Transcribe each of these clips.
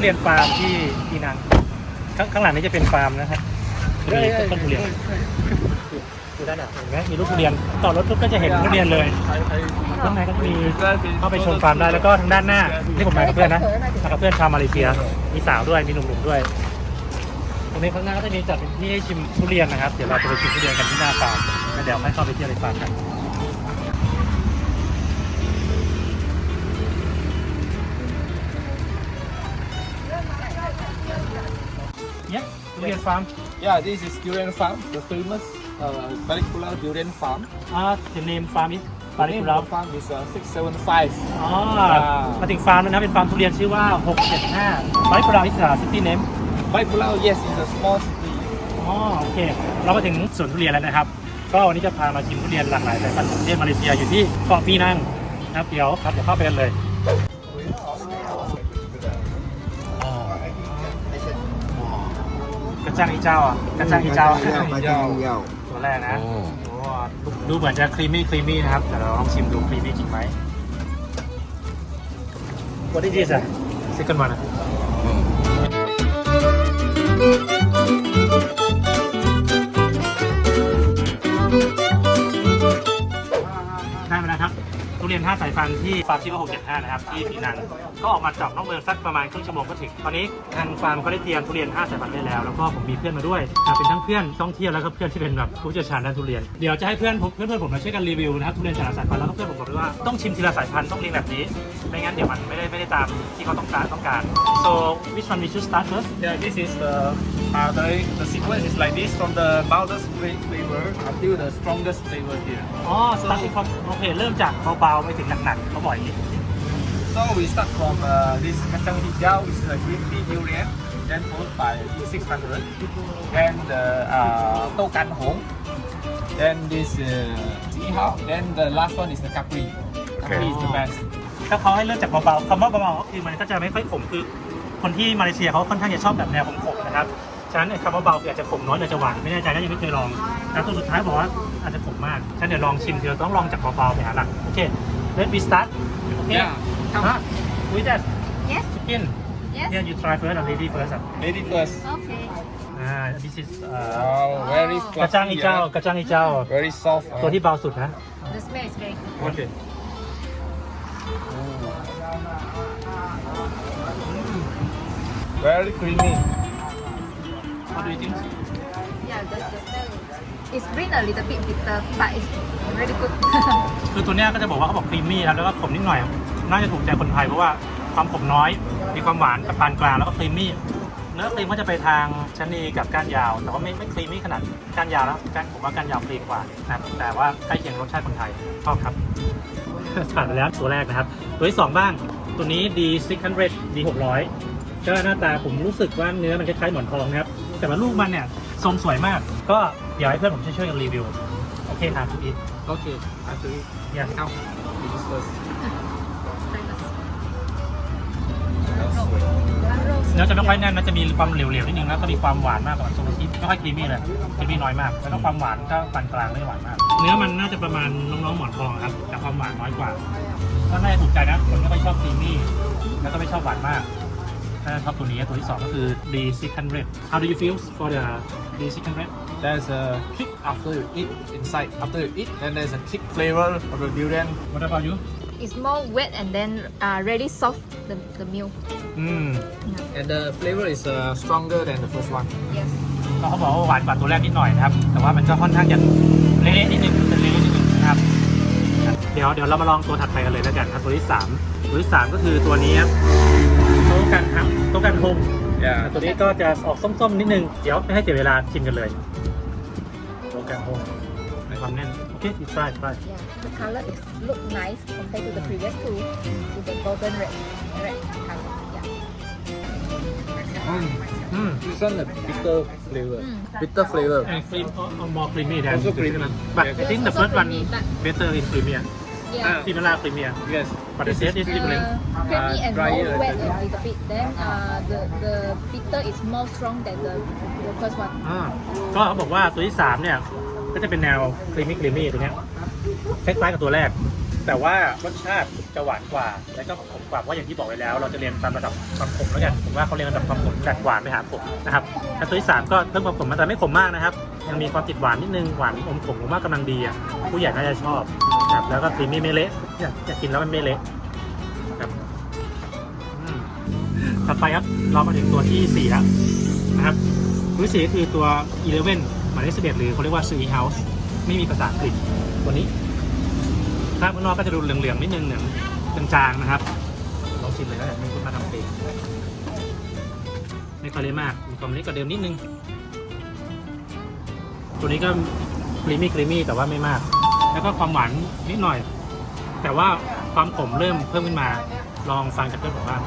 เรียนฟาร์มที่ปีนังข้างข้างหลังนี้จะเป็นฟาร์มนะครับจะมีต้นทุเรียนดูด้านหลังเห็นไหมมีลูกทุเรียนต่อรถปุ๊บก็จะเห็นทุเรียนเลยข้างในก็จะมีเข้าไปชมฟาร์มได้แล้วก็ทางด้านหน้าที่ผมมากับเพื่อนนะมากับเพื่อนชาวมาเลเซีย มีสาวด้วยมีหนุ่มๆด้วยตรงนี้ข้างหน้าก็จะมีจัดเป็นที่ให้ชิมทุเรียนนะครับ เดี๋ยวเราจะไปชิมทุเรียนกันที่หน้าฟาร์มแล้วเดี๋ยวให้เข้าไปเที่ยวในฟาร์มกัน เนี่ยทุเรียนฟาร์ม Yeah, this is durian farm, the famous uh, Barikula durian farm. อ่า the name farm is ปา The ริ name คุรา of the farm is uh, 675. อ๋อ มาถึงฟาร์มแล้วนะ เป็นฟาร์มทุเรียนชื่อว่า 675ปาริคุราอิสระซิตี้เนม Barikula, yes, is a small city. อ๋อโอเค เรามาถึงสวนทุเรียนแล้วนะครับ ก็วันนี้จะพามาชิมทุเรียนหลากหลายสายพันธุ์ของประเทศมาเลเซียอยู่ที่เกาะปีนังนะครับเดี๋ยวครับเดี๋ยวเข้าไปกันเลย ระจังอีเจ้าอะกระจังอีเจ้าตัวแรกนะโอ้ดูเหมือนจะครีมมี่ครีมมี่นะครับแต่เราลองชิมดูครีมมี่จริงไหม What is this อะ second one ายพันธุ์ที่ฟาร์มชื่อว่า675 นะครับ ที่ปีนังก็ออกมาจากนอกเมืองสักประมาณครึ่งชั่วโมงก็ถึง ตอนนี้ทางฟาร์มก็ได้เตรียมทุเรียน 5 สายพันธุ์ได้แล้ว แล้วก็ผมมีเพื่อนมาด้วยอ่าเป็นทั้งเพื่อนท่องเที่ยวแล้วก็เพื่อนที่เป็นแบบผู้เชี่ยวชาญด้านทุเรียน เดี๋ยวจะให้เพื่อนผมเพื่อนเพื่อนผมมาช่วยกันรีวิวนะครับทุเรียนแต่ละสายพันธุ์แล้วก็เพื่อนผมบอกด้วยว่าต้องชิมทีละสายพันธุ์ต้องเรียงแบบนี้ ไม่งั้นเดี๋ยวมันไม่ได้ไม่ได้ตามที่เขาต้องการต้องการ so which one we should start first Yeah, this is the uh, the, the sequence is like this from the mildest fla- flavor until the strongest flavor here. อ๋อ starting from โอเคเริ่มจากเบาๆไปถึงหนักๆเขาบอกอย่างนี้ So we start from uh, this kacang hijau, which is a green tea durian, then followed by 600, then the uh, tokan hong, then this uh, Zihao, then the last one is the capri. Capri is the best. ถ้าเขาให้เริ่มจากเบาๆคำว่าเบาๆก็คือมันก็จะไม่ค่อยขมคือคนที่มาเลเซียเขาค่อนข้างจะชอบแบบแนวขมๆนะครับฉะนั้นไอ้คำว่าเบาคืออาจจะขมน้อยหรืออาจจะหวานไม่แน่ใจนะยังไม่เคยลองแล้วตัวสุดท้ายบอกว่าอาจจะขมมากฉะนั้นเดี๋ยวลองชิมทีเราต้องลองจากเบาๆไปหาหลักโอเค let me start โอเค Yeah, come. ฮะ with that Yes, chicken yes. yeah you try first or lady first อ่ะ Lady first. Okay. อ่า this is เอ่อ Wow, very กระจังอี fluffy, เจ้า yeah. กระจังอีเจ้า Very soft. ตัวที่เบาสุดนะ The smell is very good. โอเค Very creamy. what do you think Yeah, the, the smell Is bring a little bit bitter, but it's really good. คือตัวเนี้ยก็จะบอกว่าเขาบอกครีมมี่ครับแล้วก็ขมนิดหน่อย น่าจะถูกใจคนไทยเพราะว่าความขมน้อย มีความหวานกับปานกลางแล้วก็ครีมมี่ เนื้อครีมก็จะไปทางชะนีกับก้านยาว แต่ว่าไม่ไม่ครีมมี่ขนาดก้านยาวแล้วก้านผมว่าก้านยาวครีมกว่านะครับแต่ว่าใกล้เคียงรสชาติคนไทยชอบครับผ่านไปแล้วตัวแรกนะครับ ตัวที่สองบ้าง ตัวนี้ D 600 D 600ก็หน้าตาผมรู้สึกว่าเนื้อมันคล้ายๆหมอนทองนะครับ แต่ว่าลูกมันเนี่ยทรงสวยมาก ก็เดี๋ยวให้เพื่อนผมช่วยๆกันรีวิว โอเคครับพี่ Okay, actually, อยาก come. This first. Try first. เนื้อจะไม่ค่อยแน่นนะจะมีความเหลวๆนิดนึงแล้วก็มีความหวานมากกว่าซูชิไม่ค่อยครีมมี่เลยครีมมี่น้อยมาก แล้วก็ความหวานก็ปานกลางไม่หวานมาก เนื้อมันน่าจะประมาณน้องๆหมอนทองครับแต่ความหวานน้อยกว่า ก็น่าจะถูกใจนะคนก็ไม่ชอบครีมมี่แล้วก็ไม่ชอบหวานมาก ถ้าชอบตัวนี้ตัวที่สองก็คือ D 600 How do you feel for the D 600 There's a kick after you eat inside. After you eat, then there's a kick flavor of the durian. What about you It's more wet and then uh, really soft, the, the milk. อืม And the flavor is uh, stronger than the first one. Yes. ก็เขาบอกว่าหวานกว่าตัวแรกนิดหน่อยนะครับ แต่ว่ามันก็ค่อนข้างจะเละๆนิดนึงเป็นเละๆนิดนึงนะครับ เดี๋ยวเดี๋ยวเรามาลองตัวถัดไปกันเลยแล้วกันครับตัวที่สามตัวที่สามก็คือตัวนี้ครับโต๊ะ กันครับโต๊ะกันโฮม Yeah. ตัวนี้ก็จะออกส้มๆนิดนึง เดี๋ยวไม่ให้เสียเวลาชิมกันเลยโต๊ะกันโฮมในความแน่น โอเค you try try Yeah. The color is look nice compared to the previous two. It's a golden red, red color. Yeah. Mm. อืม This one the bitter flavor. Mm. Bitter flavor. and cream uh, more creamy than Also the creamy. second one. but I think the Also first one creamy, but- better in creamy Yeah. similar creamy Yes. but the taste is different Uh, creamy and drier more a wet little a little bit. Then uh, the the bitter is more strong than the, the first one. อ่าก็เขาบอกว่าตัวที่สามเนี่ย ก็จะเป็นแนวครีมมี่ครีมมี่ตัวเนี้ยคล้ายๆกับตัวแรก แต่ว่ารสชาติจะหวานกว่า แล้วก็ขมกว่าเพราะอย่างที่บอกไว้แล้ว เราจะเรียนตามระดับความขมแล้วกันผมว่าเขาเรียนระดับความขมจากหวานไปหาขมนะครับแล้วตัวที่สามก็เรื่องความขมมันแต่ไม่ขมมากนะครับ ยังมีความติดหวานนิดนึงหวานอมขมผมว่ากำลังดีอะผู้ใหญ่น่าจะชอบครับแล้วก็ครีมมี่ไม่เละอยากอยากกินแล้วมันไม่เละครับอืมถัดไปครับเรามาถึงตัวที่สี่แล้วนะครับตัวที่สี่ก็คือตัว11หมายเลข11หรือเขาเรียกว่า Sea House ไม่มีภาษาอังกฤษตัวนี้ภาพข้างนอกก็จะดูเหลืองๆนิดนึงเหลืองจางๆนะครับลองชิมเลยแล้วกันมีคนมาทำเองไม่ค่อยเละมากมีความเล็กกว่าเดิมนิดนึง ตัวนี้ก็ครีมมี่ครีมมี่แต่ว่าไม่มาก แล้วก็ความหวานนิดหน่อย แต่ว่าความขมเริ่มเพิ่มขึ้นมา ลองฟังจากเพื่อนบอกว่า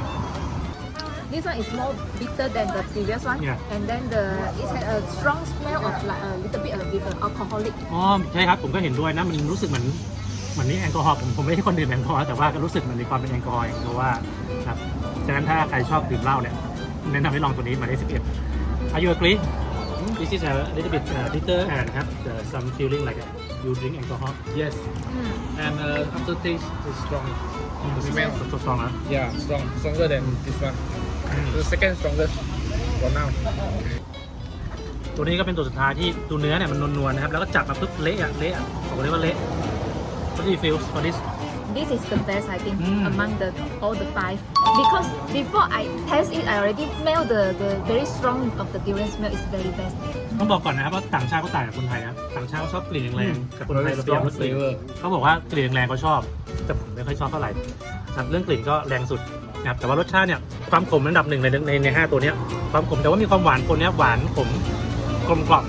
This one is more bitter than the previous one, Yeah. and then the it had a strong smell of like a little bit of with an alcoholic. อ๋อใช่ครับผมก็เห็นด้วยนะมันรู้สึกเหมือนเหมือนนี่แอลกอฮอล์ผมผมไม่ใช่คนดื่มแอลกอฮอล์แต่ว่าก็รู้สึกเหมันมีความเป็นแอลกอฮอล์อย่างเพราะว่าครับฉะนั้นถ้าใครชอบดื่มเหล้าเนี่ยแนะนำให้ลองตัวนี้หมายเลข11 Are you agree This is a little bit uh, bitter and have uh, some feeling like you drink alcohol Yes. And uh, aftertaste is strong. The smell. สดๆสองนะ Yeah, strong. Stronger than this one. The second strongest for now. ตัวนี้ก็เป็นตัวสุดท้ายที่ตัวเนื้อเนี่ยมันนวลๆนะครับ แล้วก็จับมาปุ๊บเละอะเละอะผมเรียกว่าเละ What do you feel for this This is the best I think Mm. among the all the five because before I test it I already smell the the very strong of the durian smell is very best. ต้องบอกก่อนนะครับว่าต่างชาติเขาต่างกับคนไทยนะต่างชาติเขาชอบกลิ่นแรงๆกับคนไทย Very เราพยายาม strong ลดกลิ่น flavor. เขาบอกว่ากลิ่นแรงๆเขาชอบ แต่ผมไม่ค่อยชอบเท่าไหร่นะครับเรื่องกลิ่นก็แรงสุดนะครับแต่ว่ารสชาติเนี่ยความขมระดับหนึ่งในในในห้าตัวเนี้ยความขมแต่ว่ามีความหวานคนเนี้ยหวานขมกลมกล่อม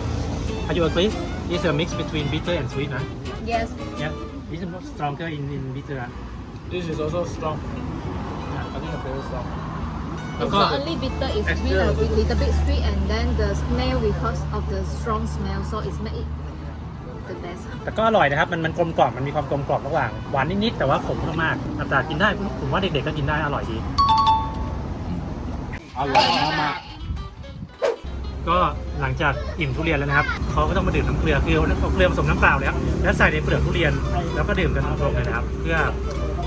Are you agree It's a mix between bitter and sweet นะ Yes. Yeah This is more stronger in in bitter อะ This is also strong. I think it's very strong. Of It's course. not only bitter, it's Extra. with a with little bit sweet and then the smell because of the strong smell, so it's make it the best. แต่ก็อร่อยนะครับ มันมันกลมกล่อมมันมีความกลมกล่อมระหว่างหวานนิดๆแต่ว่าขมมากๆอัตรากินได้ผมว่าเด็กๆก็กินได้อร่อยดีก็ หลังจากอิ่มทุเรียนแล้วนะครับเขาก็ต้องมาดื่มน้ำเกลือคือเอาเกลือผสมน้ำเปล่าแล้วแล้วใส่ในเปลือกทุเรียนแล้วก็ดื่มกันตรงๆเลยนะครับ เพื่อ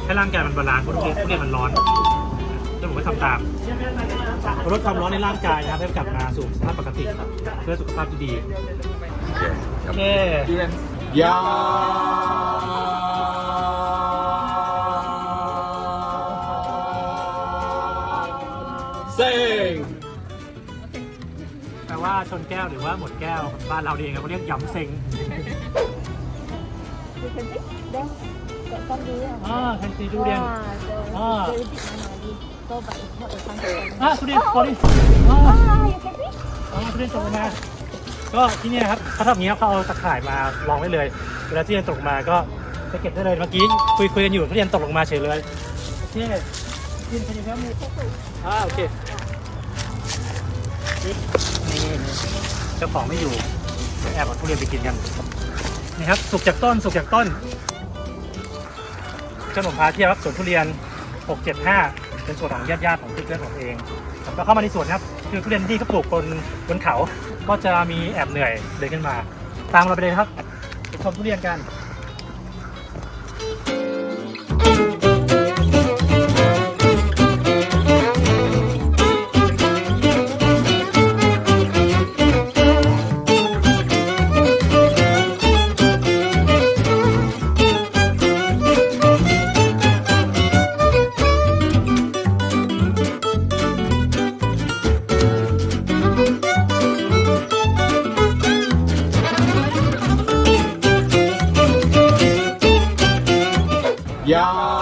ให้ร่างกายมันบาลานซ์เพราะทุเรียนทุเรียนมันร้อนแล้วผมก็ทำตามลดความร้อนในร่างกายนะครับให้กลับมาสู่สภาพปกติครับเพื่อสุขภาพที่ดีโอเค Durian. Sing. แปลว่าชนแก้วหรือว่าหมดแก้วบ้านเราเองเขาเรียกยำเซ็ง You can take them. Got some durian. อ๋อแทนซีดูเรียน Wow, the Ah. very big one already. So, but it's not the fun one. อะทุเรียนโคดิอ๋อ Ah, you can see? อ๋อทุเรียนตกลงมา ก็ที่นี่นะครับเขาทำอย่างนี้ครับเขาเอาตะข่ายมาลองไว้เลย เวลาทุเรียนตกลงมาก็ไปเก็บได้เลย เมื่อกี้คุยคุยกันอยู่ทุเรียนตกลงมาเฉยเลยโอเคกินเป็นยังไงมืออ่าโอเค นี่นี่เจ้าของไม่อยู่แอบเอาทุเรียนไปกินกันนี่ครับสุกจากต้นสุกจากต้นขนมพาเที่ยวครับสวนทุเรียน 675 เป็นส่วนของญาติญาติๆของเพื่อนๆของเองครับก็เข้ามาในสวนครับคือทุเรียนที่เขาปลูกบนบนเขา ก็จะมีแอบเหนื่อยเดินขึ้นมา ตามเราไปเลยครับไปชมทุเรียนกัน Yeah.